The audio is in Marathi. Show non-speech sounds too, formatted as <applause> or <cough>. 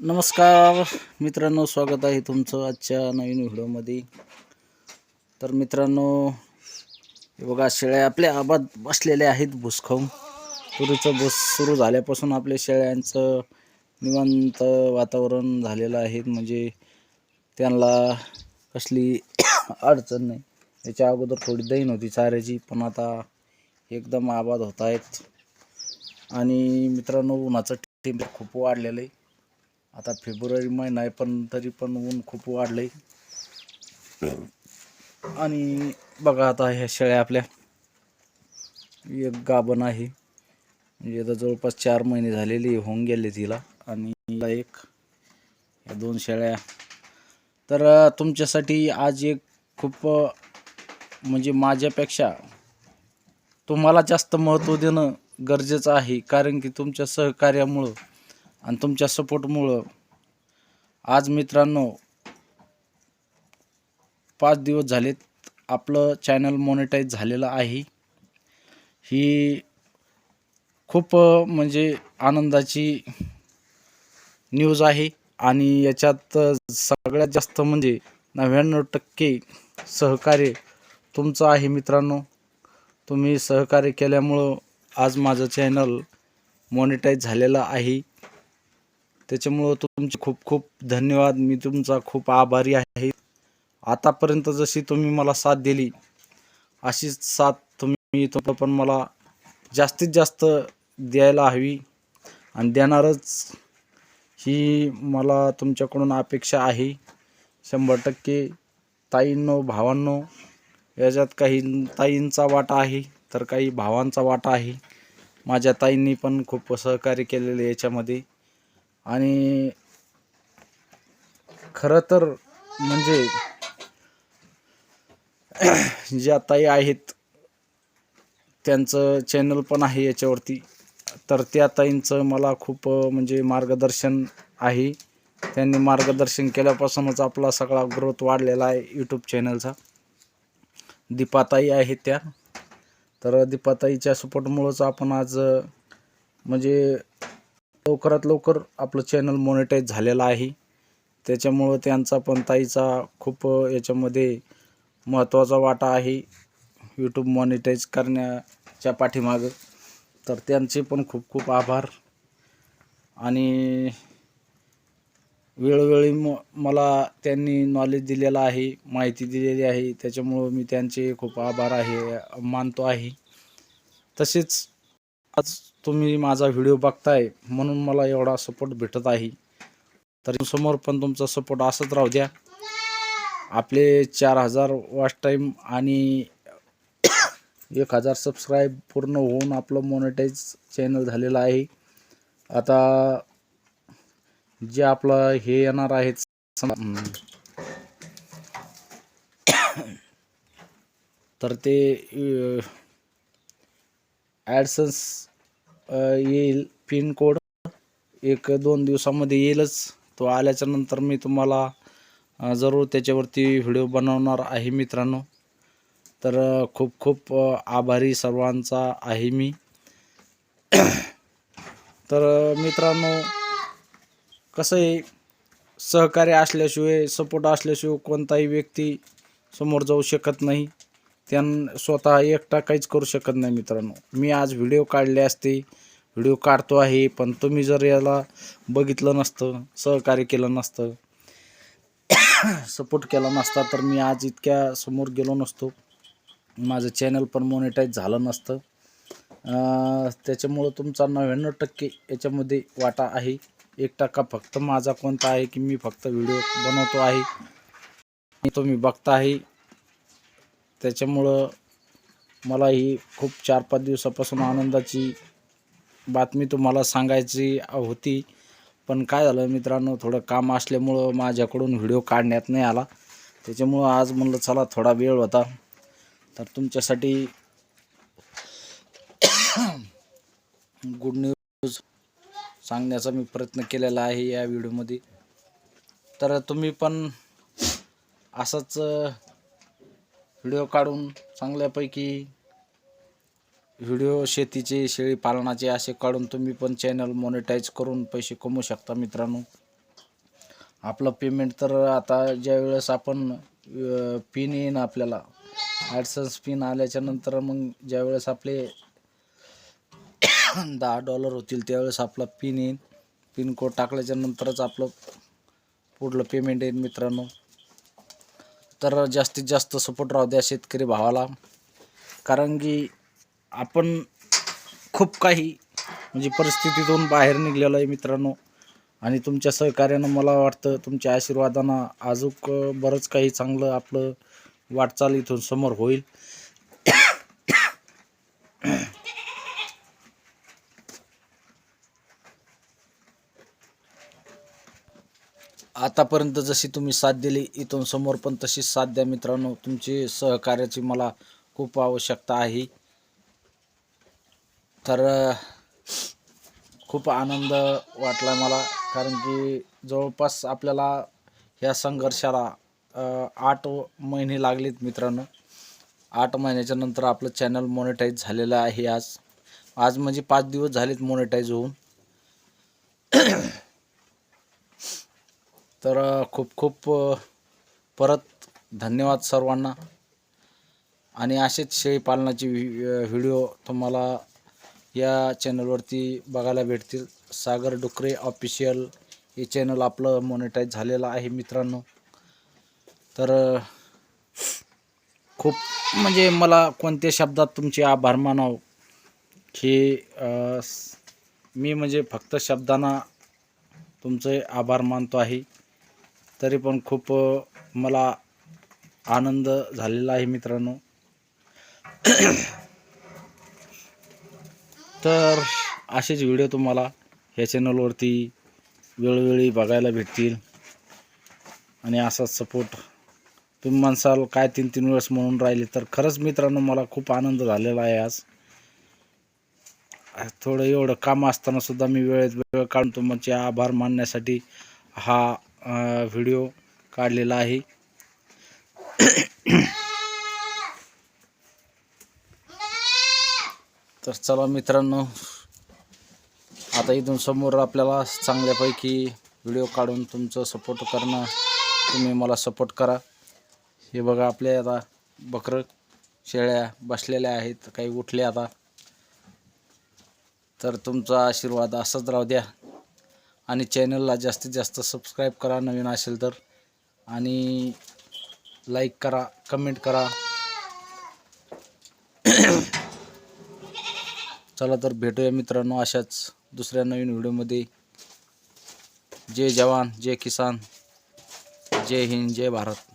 नमस्कार. मित्रांनो स्वागत आहे तुमचं आजच्या नवीन व्हिडिओमध्ये. तर मित्रांनो हे बघा शेळ्या आपल्या आबाद बसलेल्या आहेत भुसखाऊन तुरीचं भूस सुरू झाल्यापासून आपल्या शेळ्यांचं निवांत वातावरण झालेलं आहे. म्हणजे त्यांना कसली <coughs> अडचण नाही. याच्या अगोदर थोडी दैन होती चाऱ्याची पण आता एकदम आबाद होत आहेत. आणि मित्रांनो उन्हाचं टेम्परेचर खूप वाढलेलं आहे. आता फेब्रुवारी महिना आहे पण तरी पण ऊन खूप वाढलंय. आणि बघा आता ह्या शेळ्या आपल्या. एक गाभण आहे. म्हणजे आता जवळपास चार महिने झालेली होऊन गेले तिला. आणि एक या दोन शेळ्या. तर तुमच्यासाठी आज एक खूप म्हणजे माझ्यापेक्षा तुम्हाला जास्त महत्त्व देणं गरजेचं आहे. कारण की तुमच्या सहकार्यामुळं आणि तुमच्या सपोर्टमुळं आज मित्रांनो पाच दिवस झालेत आपलं चॅनल मॉनिटाईज झालेलं आहे. ही खूप म्हणजे आनंदाची न्यूज आहे आणि याच्यात सगळ्यात जास्त म्हणजे नव्याण्णव टक्के सहकार्य तुमचं आहे मित्रांनो. तुम्ही सहकार्य केल्यामुळं आज माझं चॅनल मॉनिटाईज झालेलं आहे. त्याच्यामुळं तुमचे खूप खूप धन्यवाद. मी तुमचा खूप आभारी आहे. आतापर्यंत जशी तुम्ही मला साथ दिली अशीच साथ तुम्ही तो पण मला जास्तीत जास्त द्यायला हवी. आणि देणारच ही मला तुमच्याकडून अपेक्षा आहे. शंभर टक्के ताईंनो भावांनो याच्यात काही ताईंचा वाटा आहे तर काही भावांचा वाटा आहे. माझ्या ताईंनी पण खूप सहकार्य केलेले याच्यामध्ये. आणि खरं तर म्हणजे ज्या ताई आहेत त्यांचं चॅनल पण आहे याच्यावरती. तर त्या ताईंचं मला खूप म्हणजे मार्गदर्शन आहे. त्यांनी मार्गदर्शन केल्यापासूनच आपला सगळा ग्रोथ वाढलेला आहे यूट्यूब चॅनलचा दीपाताई आहेत त्या. तर दीपाताईच्या सपोर्टमुळंच आपण आज म्हणजे लवकरात लवकर आपलं चॅनल मॉनिटाईज झालेलं आहे. त्याच्यामुळं त्यांचा पण ताईचा खूप याच्यामध्ये महत्त्वाचा वाटा आहे. यूट्यूब मॉनिटाईज करण्याच्या पाठीमागं. तर त्यांचे पण खूप खूप आभार. आणि वेळोवेळी म मला त्यांनी नॉलेज दिलेलं आहे माहिती दिलेली आहे. त्याच्यामुळं मी त्यांचे खूप आभार आहे मानतो आहे. तसेच आज तुम्ही माझा व्हिडिओ बघताय म्हणून मला एवढा सपोर्ट भेटत आहे. तर समोर पण तुमचा सपोर्ट असंच राहू द्या. आपले चार हजार वॉच टाईम आणि एक हजार सबस्क्राईब पूर्ण होऊन आपलं मोनेटाईज चॅनल झालेलं आहे. आता जे आपलं हे येणार आहेत तर ते ॲडसन्स येईल. पिन कोड एक दोन दिवसामध्ये येईलच. तो आल्याच्यानंतर मी तुम्हाला जरूर त्याच्यावरती व्हिडिओ बनवणार आहे मित्रांनो. तर खूप खूप आभारी सर्वांचा आहे मी. तर मित्रांनो कसं आहे? सहकार्य असल्याशिवाय सपोर्ट असल्याशिवाय कोणताही व्यक्ती समोर जाऊ शकत नाही. त्यां स्वतः एकटा काहीच करू शकत नाही मित्रांनो. मी आज व्हिडिओ काढले असते. व्हिडिओ काढतो आहे पण तुम्ही जर याला बघितलं नसतं सहकार्य केलं नसतं <coughs> सपोर्ट केला नसता तर मी आज इतक्या समोर गेलो नसतो. माझं चॅनल पण मोनिटाईज झालं नसतं. त्याच्यामुळं तुमचा नव्याण्णव टक्के याच्यामध्ये वाटा आहे. एक टक्का फक्त माझा कोणता आहे की मी फक्त व्हिडिओ बनवतो आहे. तुम्ही बघता आहे त्याच्यामुळं मला ही खूप चार पाच दिवसापासून आनंदाची बातमी तुम्हाला सांगायची होती. पण काय झालं मित्रांनो थोडं काम असल्यामुळं माझ्याकडून व्हिडिओ काढण्यात नाही आला. त्याच्यामुळं आज म्हणलं चला थोडा वेळ होता. तर तुमच्यासाठी गुड न्यूज सांगण्याचा मी प्रयत्न केलेला आहे या व्हिडिओमध्ये. तर तुम्ही पण असंच व्हिडिओ काढून चांगल्यापैकी व्हिडिओ शेतीचे शेळी पालनाचे असे काढून तुम्ही पण चॅनल मॉनिटाईज करून पैसे कमवू शकता मित्रांनो. आपलं पेमेंट तर आता ज्या वेळेस आपण पिन येईन आपल्याला ॲडसन्स पिन आल्याच्यानंतर मग ज्या वेळेस आपले <coughs> दहा डॉलर होतील त्यावेळेस आपला पिन येईन. पिन कोड टाकल्याच्या नंतरच आपलं पुढलं पेमेंट येईल मित्रांनो. तर जास्तीत जास्त सपोर्ट राहू द्या शेतकरी भावाला. कारण की आपण खूप काही म्हणजे परिस्थितीतून बाहेर निघलेलो आहे मित्रांनो. आणि तुमच्या सहकार्यानं मला वाटतं तुमच्या आशीर्वादानं अजूक बरंच काही चांगलं आपलं वाटचाल इथून समोर होईल. आतापर्यंत जशी तुम्ही साथ दिली इथून समोर पण तशीच साथ द्या मित्रांनो. तुमची सहकार्याची मला खूप आवश्यकता आहे. तर खूप आनंद वाटला मला कारण की जवळपास आपल्याला ह्या संघर्षाला आठ महिने लागलेत मित्रांनो. आठ महिन्याच्या नंतर आपलं चॅनल मॉनिटाईज झालेलं आहे आज. आज म्हणजे पाच दिवस झालेत मॉनिटाईज होऊन. तर खूप खूप परत धन्यवाद सर्वांना. आणि असेच शेळीपालनाची व्हि व्हिडिओ तुम्हाला या चॅनलवरती बघायला भेटतील. सागर डुकरे ऑफिशियल हे चॅनल आपलं मॉनिटाईज झालेलं आहे मित्रांनो. तर खूप म्हणजे मला कोणत्या शब्दात तुमचे आभार मानाव? हे मी म्हणजे फक्त शब्दांना तुमचे आभार मानतो आहे. तरी पण खूप मला आनंद झालेला आहे मित्रांनो. तर असेच व्हिडिओ तुम्हाला ह्या चॅनलवरती वेळोवेळी बघायला भेटतील. आणि असाच सपोर्ट तुम्ही म्हणसाल काय तीन तीन वेळेस म्हणून राहिले तर खरंच मित्रांनो मला खूप आनंद झालेला आहे आज. थोडं एवढं काम असतानासुद्धा मी वेळेत वेळ काढून तुमचे आभार मानण्यासाठी हा व्हिडिओ काढलेला आहे. तर चला मित्रांनो आता इथून समोर आपल्याला चांगल्यापैकी व्हिडिओ काढून तुमचं सपोर्ट करणं तुम्ही मला सपोर्ट करा. हे बघा आपल्या आता बकरं शेळ्या बसलेल्या आहेत काही उठले आता. तर तुमचा आशीर्वाद असाच राहू द्या. आणि चॅनलला जास्तीत जास्त सबस्क्राईब करा नवीन असेल तर. आणि लाईक करा कमेंट करा. <coughs> चला तर भेटूया मित्रांनो अशाच दुसऱ्या नवीन व्हिडिओमध्ये जय जवान जय किसान जय हिंद जय भारत.